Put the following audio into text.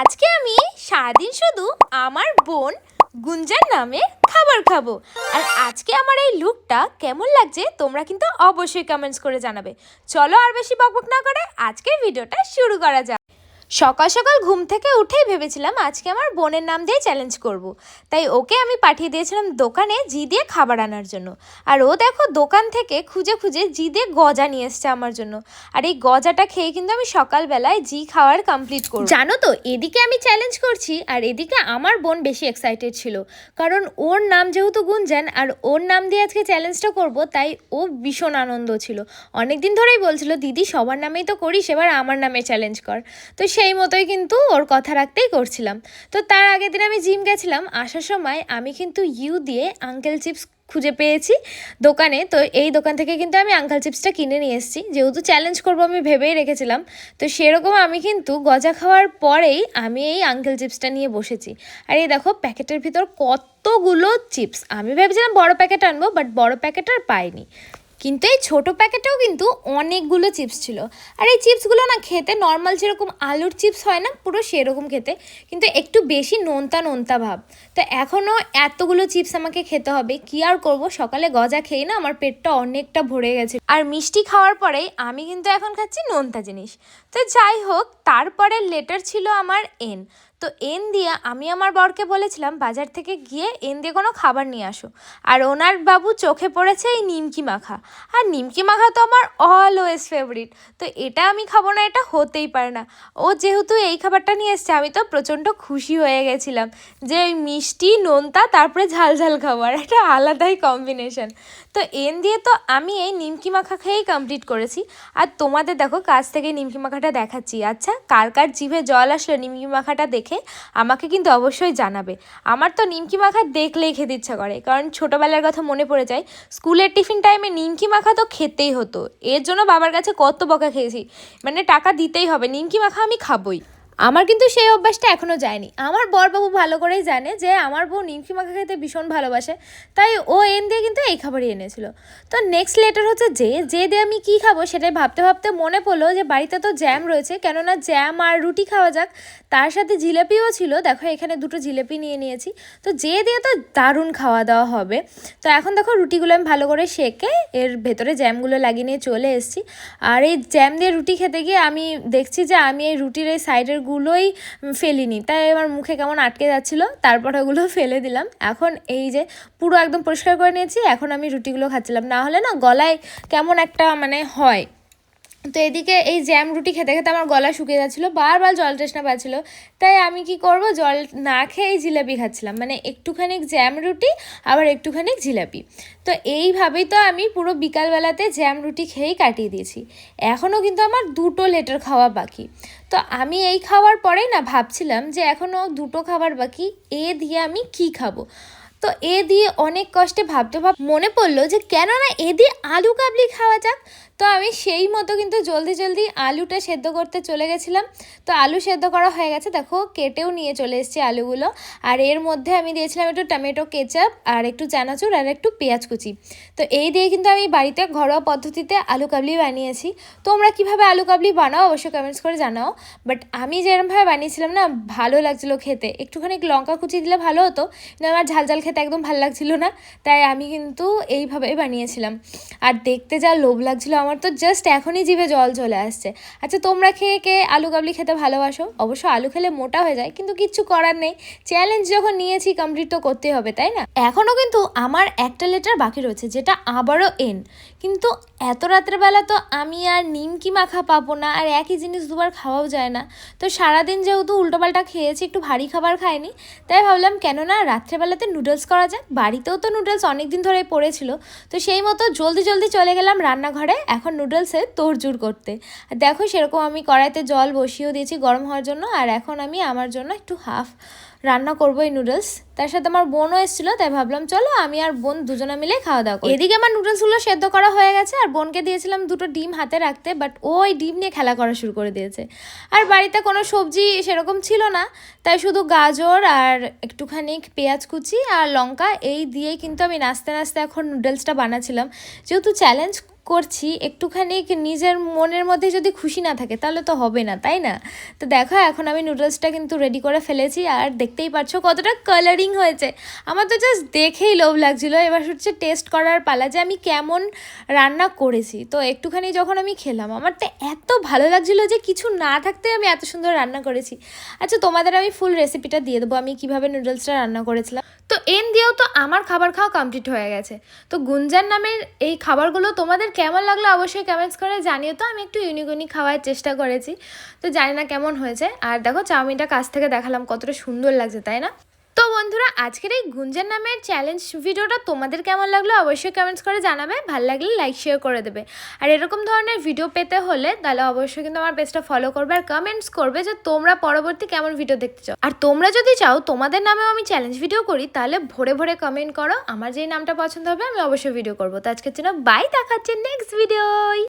আজকে আমি সারাদিন শুধু আমার বোন গুঞ্জার নামে খাবার খাব। আর আজকে আমার এই লুকটা কেমন লাগছে তোমরা কিন্তু অবশ্যই কমেন্টস করে জানাবে। চলো আর বেশি বকবক না করে আজকের ভিডিওটা শুরু করা যাক। সকাল সকাল ঘুম থেকে উঠেই ভেবেছিলাম আজকে আমার বোনের নাম দিয়ে চ্যালেঞ্জ করব। তাই ওকে আমি পাঠিয়ে দিয়েছিলাম দোকানে জি দিয়ে খাবার আনার জন্য। আর ও দেখো দোকান থেকে খুঁজে খুঁজে জি দিয়ে গজা নিয়ে এসছে আমার জন্য। আর এই গজাটা খেয়ে কিন্তু আমি সকালবেলায় জি খাওয়ার কমপ্লিট করব। জানো তো, এদিকে আমি চ্যালেঞ্জ করছি আর এদিকে আমার বোন বেশি এক্সাইটেড ছিল। কারণ ওর নাম যেহেতু গুঞ্জান আর ওর নাম দিয়ে আজকে চ্যালেঞ্জটা করব, তাই ও ভীষণ আনন্দ ছিল। অনেক দিন ধরেই বলছিল, দিদি, সবার নামেই তো করিস, এবার আমার নামে চ্যালেঞ্জ কর। তো সেই মতোই কিন্তু ওর কথা রাখতেই করছিলাম। তো তার আগের দিন আমি জিম গেছিলাম, আসার সময় আমি কিন্তু ইউ দিয়ে আঙ্কেল চিপস খুঁজে পেয়েছি দোকানে। তো এই দোকান থেকে কিন্তু আমি আঙ্কেল চিপসটা কিনে নিয়ে এসেছি। যেহেতু চ্যালেঞ্জ করব আমি ভেবেই রেখেছিলাম, তো সেরকম আমি কিন্তু গজা খাওয়ার পরেই আমি এই আঙ্কেল চিপসটা নিয়ে বসেছি। আর এই দেখো, প্যাকেটের ভিতর কতগুলো চিপস আমি ভেবেছিলাম বড় প্যাকেট আনব বাট বড় প্যাকেট আর পাইনি। কিন্তু এই ছোটো প্যাকেটেও কিন্তু অনেকগুলো চিপস ছিল। আর এই চিপসগুলো না খেতে নর্মাল যেরকম আলুর চিপস হয় না, পুরো সেরকম খেতে, কিন্তু একটু বেশি নোনতা নোনতা ভাব। তো এখনও এতগুলো চিপস আমাকে খেতে হবে, কি আর করব? সকালে গজা খেয়ে না আমার পেটটা অনেকটা ভরে গেছে। আর মিষ্টি খাওয়ার পরেই আমি কিন্তু এখন খাচ্ছি নোনতা জিনিস। তো যাই হোক তারপরে লেটার ছিল আমার এন তো এন দিয়ে আমি আমার বরকে বলেছিলাম, বাজার থেকে গিয়ে এন দিয়ে কোনো খাবার নিয়ে আসো। আর ওনার বাবু চোখে পড়েছে এই নিমকি মাখা। আর নিমকি মাখা তো আমার অলওয়েজ ফেভারিট তো এটা আমি খাব না, এটা হতেই পারে না। ও যেহেতু এই খাবারটা নিয়ে এসছে, আমি তো প্রচণ্ড খুশি হয়ে গেছিলাম যে ওই মিষ্টি, নোনতা, তারপরে ঝাল ঝাল খাবার একটা আলাদাই কম্বিনেশন তো এন দিয়ে তো আমি এই নিমকি মাখা খেয়েই কমপ্লিট করেছি। আর তোমাদের দেখো, কাছ থেকে নিমকি মাখাটা দেখাচ্ছি। আচ্ছা কার কার জিভে জল আসলো নিমকি মাখাটা দেখে আমাকে কিন্তু অবশ্যই জানাবে। আমার তো নিমকি মাখা দেখলেই খেতে ইচ্ছা করে, কারণ ছোটোবেলার কথা মনে পড়ে যায়, স্কুলের টিফিন টাইমে নিমকি মাখা তো খেতেই হতো। এর জন্য বাবার কাছে কত বকা খেয়েছি। মানে টাকা দিতেই হবে, নিমকি মাখা আমি খাবই। আমার কিন্তু সেই অভ্যাসটা এখনও যায়নি। আমার বরবাবু ভালো করেই জানে যে আমার বউ নিমকি মাখা খেতে ভীষণ ভালোবাসে, তাই ও এন দিয়ে কিন্তু এই খাবারই এনেছিল। তো নেক্সট লেটার হচ্ছে যে যে দিয়ে আমি কী খাব সেটাই ভাবতে ভাবতে মনে পড়ল যে বাড়িতে তো জ্যাম রয়েছে, কেননা জ্যাম আর রুটি খাওয়া যাক, তার সাথে জিলেপিও ছিল, দেখো এখানে দুটো জিলেপি নিয়ে নিয়েছি, তো যে দিয়ে তো দারুণ খাওয়া দাওয়া হবে। তো এখন দেখো রুটিগুলো আমি ভালো করে সেকে, এর ভেতরে জ্যামগুলো লাগিয়ে নিয়ে চলে এসেছি, আর এই জ্যাম দিয়ে রুটি খেতে গিয়ে আমি দেখছি যে আমি এই রুটির এই সাইডের গুলোই ফেলিনি। তাই আমার মুখে কেমন আটকে যাচ্ছিল, তারপর ওগুলো ফেলে দিলাম। এখন এই যে পুরো একদম পরিষ্কার করে নিয়েছি, এখন আমি রুটিগুলো খাচ্ছিলাম। না হলে না গলায় কেমন একটা মানে হয়। তো এদিকে এই জ্যাম রুটি খেতে খেতে আমার গলা শুকিয়ে যাচ্ছিল, বারবার জল তৃষ্ণা পাচ্ছিলো। তাই আমি কি করব, জল না খেয়ে এই জিলাপি খাচ্ছিলাম। মানে একটুখানি জ্যাম রুটি, আবার একটুখানি জিলাপি। তো এইভাবেই তো আমি পুরো বিকালবেলাতে জ্যাম রুটি খেয়েই কাটিয়ে দিয়েছি। এখনও কিন্তু আমার দুটো লেটার খাওয়া বাকি। তো আমি এই খাওয়ার পরেই না ভাবছিলাম যে এখনও দুটো খাবার বাকি, এ দিয়ে আমি কি খাব? তো এ দিয়ে অনেক কষ্টে ভাবতে ভাব মনে পড়ল যে কেন না এ দিয়ে আলু কাবলি খাওয়া যাক। তো আমি সেই মতো কিন্তু জলদি জলদি আলুটা সেদ্ধ করতে চলে গেছিলাম। তো আলু সেদ্ধ করা হয়ে গেছে। দেখো, কেটেও নিয়ে চলে এসেছি আলুগুলো। আর এর মধ্যে আমি দিয়েছিলাম একটু টমেটো কেচাপ, আর একটু চানাচুর, আর একটু পেঁয়াজ কুচি। তো এই দিয়ে কিন্তু আমি বাড়িতে ঘরোয়া পদ্ধতিতে আলু কাবলি বানিয়েছি। তোমরা কীভাবে আলু কাবলি বানাও অবশ্যই কমেন্টস করে জানাও। বাট আমি যেরকমভাবে বানিয়েছিলাম না, ভালো লাগছিল খেতে। একটুখানি লঙ্কা কুচি দিলে ভালো হতো, কিন্তু আমার ঝাল ঝাল খেতে একদম ভালো লাগছিল না। তাই আমি কিন্তু এইভাবেই বানিয়েছিলাম। আর দেখতে যা লোভ লাগছিল আমার তো জাস্ট এখনই জিভে জল চলে আসছে। আচ্ছা তোমরা খেয়ে কে আলু কাবলি খেতে ভালোবাসো? অবশ্য আলু খেলে মোটা হয়ে যায়, কিন্তু কিচ্ছু করার নেই। চ্যালেঞ্জ যখন নিয়েছি কমপ্লিট তো করতে হবে, তাই না? এখনও কিন্তু আমার একটা লেটার বাকি রয়েছে, যেটা আবারও এন কিন্তু এত রাত্রেবেলা তো আমি আর নিমকি মাখা পাবো না, আর একই জিনিস দুবার খাওয়াও যায় না। তো সারাদিন যেহেতু উল্টোপাল্টা খেয়েছি, একটু ভারী খাবার খাইনি, তাই ভাবলাম কেননা রাত্রেবেলাতে নুডলস করা যাক। বাড়িতেও তো নুডলস অনেক দিন ধরে পড়েছিল, তো সেই মতো জলদি জলদি চলে গেলাম রান্নাঘরে। এখন নুডলসে তোড়জুড় করতে। আর দেখো সেরকম আমি কড়াইতে জল বসিয়েও দিয়েছি গরম হওয়ার জন্য, আর এখন আমি আমার জন্য একটু হাফ রান্না করব এই নুডলস তার সাথে আমার বোনও এসেছিল, তাই ভাবলাম চলো আমি আর বোন দুজনে মিলে খাওয়া দাওয়া করি। এদিকে আমার নুডলসগুলো সেদ্ধ করা হয়ে গেছে, আর বোনকে দিয়েছিলাম দুটো ডিম হাতে রাখতে বাট ও ওই ডিম নিয়ে খেলা করা শুরু করে দিয়েছে। আর বাড়িতে কোনো সবজি সেরকম ছিল না, তাই শুধু গাজর আর একটুখানি পেঁয়াজ কুচি আর লঙ্কা, এই দিয়েই কিন্তু আমি নাচতে নাচতে এখন নুডলসটা বানাচ্ছিলাম যেহেতু চ্যালেঞ্জ করছি, একটুখানি নিজের মনের মধ্যে যদি খুশি না থাকে, তাহলে তো হবে না, তাই না? তো দেখো, এখন আমি নুডলসটা কিন্তু রেডি করে ফেলেছি, আর দেখতেই পাচ্ছ কতটা কালারিং হয়েছে। আমার তো জাস্ট দেখেই লোভ লাগছিল, এবার হচ্ছে টেস্ট করার পালা যে আমি কেমন রান্না করেছি। তো একটুখানি যখন আমি খেলাম, আমার তো এত ভালো লাগছিল যে কিছু না থাকতে আমি এত সুন্দর রান্না করেছি। আচ্ছা তোমাদের আমি ফুল রেসিপিটা দিয়ে দেবো, আমি কীভাবে নুডলসটা রান্না করেছিলাম? তো এন দিয়েও তো আমার খাবার খাওয়া কমপ্লিট হয়ে গেছে। তো গুঞ্জার নামের এই খাবারগুলো তোমাদের কেমন লাগল অবশ্যই কমেন্টস করে জানিও তো, আমি একটু ইউনিক ইউনিক খাওয়ার চেষ্টা করেছি। তো জানি না কেমন হয়েছে। আর দেখো, চাউমিনটা কাছ থেকে দেখালাম, কতটা সুন্দর লাগছে, তাই না? তো বন্ধুরা আজকের এই গুঞ্জার নামের চ্যালেঞ্জ ভিডিওটা তোমাদের কেমন লাগল অবশ্যই কমেন্টস করে জানাবে। ভালো লাগলে লাইক শেয়ার করে দেবে। আর এরকম ধরনের ভিডিও পেতে হলে তাহলে অবশ্যই কিন্তু আমার পেজটা ফলো করবে আর কমেন্টস করবে যে তোমরা পরবর্তী কেমন ভিডিও দেখতে চাও। আর তোমরা যদি চাও তোমাদের নামেও আমি চ্যালেঞ্জ ভিডিও করি, তাহলে ভরে ভরে কমেন্ট করো। আমার যেই নামটা পছন্দ হবে আমি অবশ্যই ভিডিও করব। তো আজকের জন্য বাই দেখাচ্ছি নেক্সট ভিডিওয়